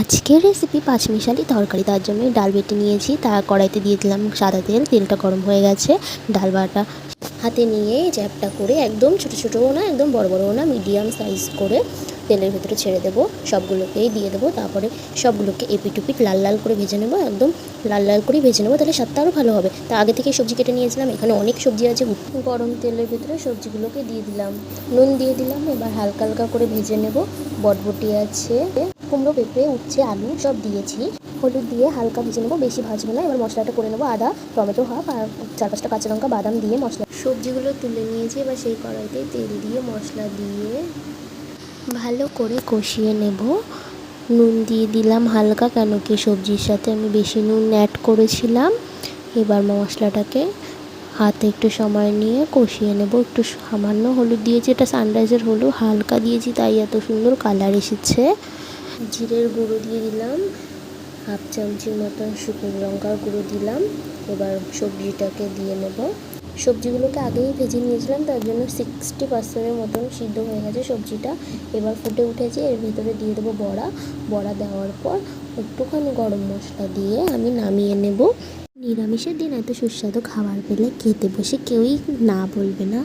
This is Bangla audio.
আজকের রেসিপি পাঁচমিশালি তরকারি। তার জন্য ডাল বেটে নিয়েছি। তা কড়াইতে দিয়ে দিলাম সাদা তেল। তেলটা গরম হয়ে গেছে। ডাল বাটা হাতে নিয়ে চ্যাপটা করে একদম ছোটো ছোটোও না, একদম বড় বড়ও না মিডিয়াম সাইজ করে তেলের ভেতরে ছেড়ে দেবো, সবগুলোকেই দিয়ে দেবো, তারপরে সবগুলোকে এপিটুপিট লাল লাল করে ভেজে নেব, একদম লাল লাল করেই ভেজে নেব, তাহলে স্বাদটা আরও ভালো হবে। তা আগে থেকে সবজি কেটে নিয়েছিলাম, এখানে অনেক সবজি আছে। গরম তেলের ভেতরে সবজিগুলোকে দিয়ে দিলাম। নুন দিয়ে দিলাম, এবার হালকা হালকা করে ভেজে নেব। বটবটি আছে, কুমড়ো, পেঁপে, উচ্ছে, আলু সব দিয়েছি। হলুদ দিয়ে হালকা ভেজে নেব, বেশি ভাজবো না। এবার মশলাটা করে নেব, আদা, টমেটো, হাফ, আর চার পাঁচটা কাঁচা লঙ্কা, বাদাম দিয়ে মশলা সবজিগুলো তুলে নিয়েছি, এবার সেই কড়াইতে তেল দিয়ে মশলা দিয়ে ভালো করে কষিয়ে নেব। নুন দিয়ে দিলাম হালকা, কেন কি সবজির সাথে আমি বেশি নুন অ্যাড করেছিলাম। এবার মশলাটাকে হাতে একটু সময় নিয়ে কষিয়ে নেব। একটু সামান্য হলুদ দিয়েছি, এটা সানরাইজের হলুদ, হালকা দিয়েছি, তাই এত সুন্দর কালার এসেছে। জিরের গুঁড়ো দিয়ে দিলাম, হাফ চামচির মতন শুকনো লঙ্কার গুঁড়ো দিলাম। এবার সবজিটাকে দিয়ে নেব। সবজিগুলোকে আগেই ভেজে নিয়েছিলাম, তার জন্য সিক্সটি পার্সেন্টের মতন সিদ্ধ হয়ে গেছে সবজিটা। এবার ফুটে উঠেছে, এর ভিতরে দিয়ে দেবো বড়া। বড়া দেওয়ার পর একটুখানি গরম মশলা দিয়ে আমি নামিয়ে নেব। নিরামিষের দিন এত সুস্বাদু খাবার পেলে খেতে বসে কেউই না বলবে না।